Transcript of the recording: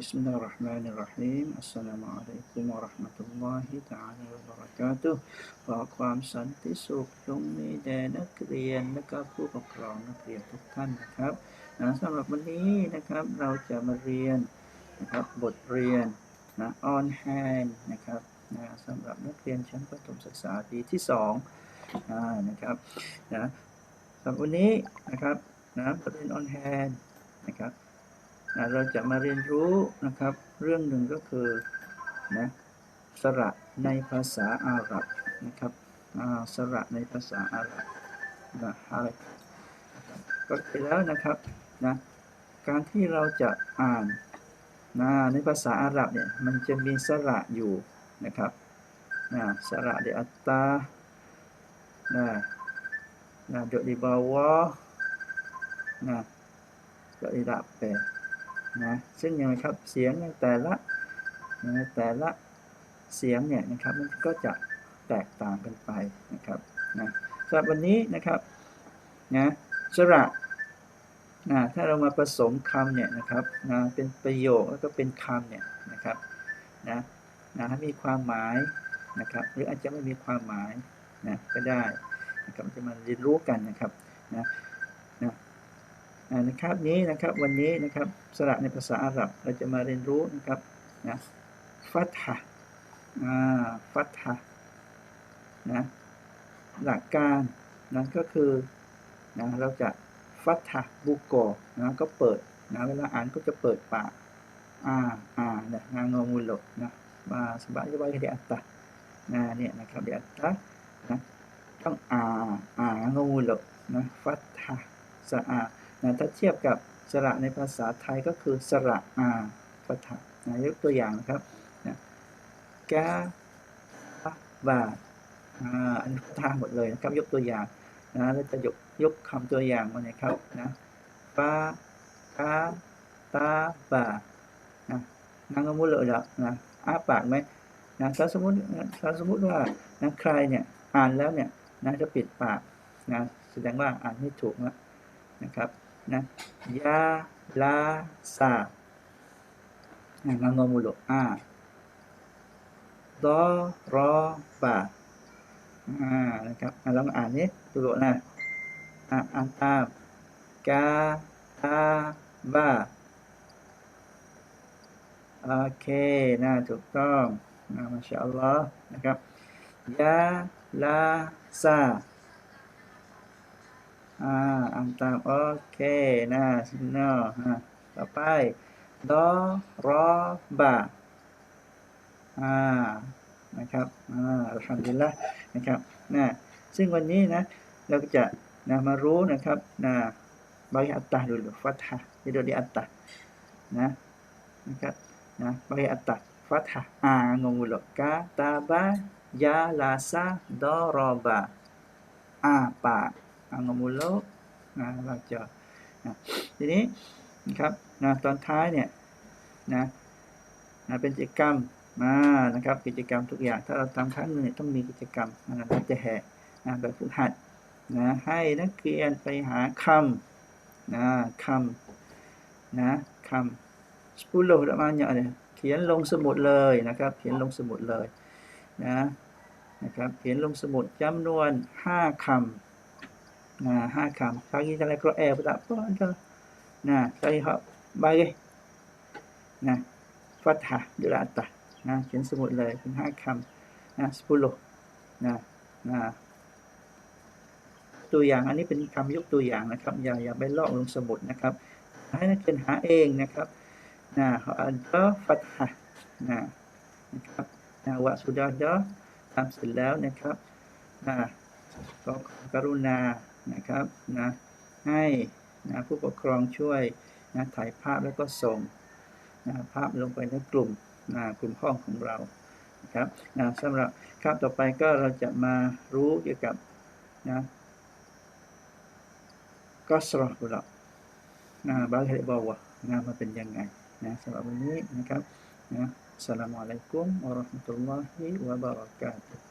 بسم الله الرحمن الرحيم السلام عليكم ورحمة الله تعالى وبركاته ขอความสันติสุขจงมีแด่นักเรียนและก็ผู้ปกครองนักเรียนทุกท่านนะครับนะสำหรับวันนี้นะครับเราจะมาเรียนนะครับบทเรียนนะ on hand นะครับนะสำหรับนักเรียนชั้นประถมศึกษาปีที่สองอ่านะครับนะสำหรับวันนี้นะครับนะบทเรียน on hand นะครับ นะเราจะมาเรียนรู้นะครับ เรื่องหนึ่งก็คือนะสระในภาษาอาหรับนะครับอ่าสระในภาษาอาหรับนะฮานะครับก็ไปแล้วนะครับนะการที่เราจะอ่านนะในภาษาอาหรับเนี่ยมันจะมีสระอยู่นะครับนะสระ di atas นะนะ duduk di bawah นะ duduk di depan นะซึ่งยังไงครับเสียงแต่ละนะแต่ละเสียงเนี่ยนะครับมันก็จะแตกต่างกันไปนะครับนะสำหรับวันนี้นะครับนะสระนะถ้าเรามาผสมคำเนี่ยนะครับนะเป็นประโยคแล้วก็เป็นคำเนี่ยนะครับนะนะมีความหมายนะครับ หรืออาจจะไม่มีความหมายนะก็ได้นะครับจะมาเรียนรู้กันนะครับนะ นะครับนี้นะครับวันนี้นะครับสระในภาษาอาหรับเราจะมาเรียนรู้นะครับนะฟัตฮะอ่าฟัตฮะนะหลักการนะก็คือนะเราจะฟัตฮะบุกโกนะก็เปิดนะเวลาอ่านก็จะเปิดปากอ่าอ่านะงางอมูลโลนะมาสบายสบาย di atas นะเนี่ยนะครับ di atas นะต้องอ่าอ่างอมูลโลนะฟัตฮะสะอาด นะถ้าเทียบกับสระในภาษาไทยก็คือสระอาฟัตฮะนะยกตัวอย่างนะครับนะกาบาอ่าอันนี้ตฮะหมดเลยนะครับยกตัวอย่างนะเราจะยกยกคำตัวอย่างมาเนี่ยครับนะฟาคาตาบานะนั่งก็มุดเลยละนะอ้าปากไหมนะถ้าสมมติถ้าสมมติว่านะใครเนี่ยอ่านแล้วเนี่ยนะจะปิดปากนะแสดงว่าอ่านไม่ถูกนะนะครับนะยาลาซานะงงมุลอาดอรอบาอ่านะครับ อะลองอ่านนี้ดูโลนะอะอ่านตามกาตาบาโอเคนะถูกต้องนะมาชาอัลลอฮ์นะครับยาลาซา อ่าอ่านตามโอเคนะซินเนอนะต่อไปดอรอบาอ่านะครับอ่าอัลฮัมดุลิลละนะครับนะซึ่งวันนี้นะเราก็จะนะมารู้นะครับนะบาริอัตตาดูลฟัตฮะที่ดูดีอัตตานะนะครับนะบาริอัตตาฟัตฮะอ่างงุลกาตาบายาลาซาดอรอบาอ่าปาก ang mulo นะเราจะนะทีนี้นะครับนะตอนท้ายเนี่ยนะนะเป็นกิจกรรมมานะครับ กิจกรรมทุกอย่างถ้าเราทำครั้งหนึ่งเนี่ยต้องมีกิจกรรมนะเราจะแห่นะแบบฝึกหัดนะให้นักเรียนไปหาคำนะคำนะคำสปูโลประมาณอย่างเนี่ยเขียนลงสมุดเลยนะครับ เขียนลงสมุดเลยนะนะครับ เขียนลงสมุดจำนวน 5คำ Nah, ha kam. Cari dalam Quran pun tak apa. Kan? Nah, cari hak bagi. Nah, fathah di atas. Nah, เขียนสมุดเลยเป็นห้าคำนะ10นะนะตัวอย่าง อันนี้เป็นคำยกตัวอย่างนะครับ อย่าอย่าไปลอกลงสมุดนะครับ ให้นักเรียนหาเองนะครับนะอันก็ฟัตฮะนะนะครับนะวะสุดาดะทำเสร็จแล้วนะครับนะก็กรุณา นะครับนะให้นะผู้ปกครองช่วยนะถ่ายภาพแล้วก็ส่งนะภาพลงไปในกลุ่มนะกลุ่มห้องของเรานะครับนะสำหรับคาบต่อไปก็เราจะมารู้เกี่ยวกับนะก็สระบุรนะบาลีบอกว่านะมันเป็นยังไงนะสำหรับวันนี้นะครับนะสลามอะลัยกุมวะเราะห์มะตุลลอฮิวะบะเราะกาตุ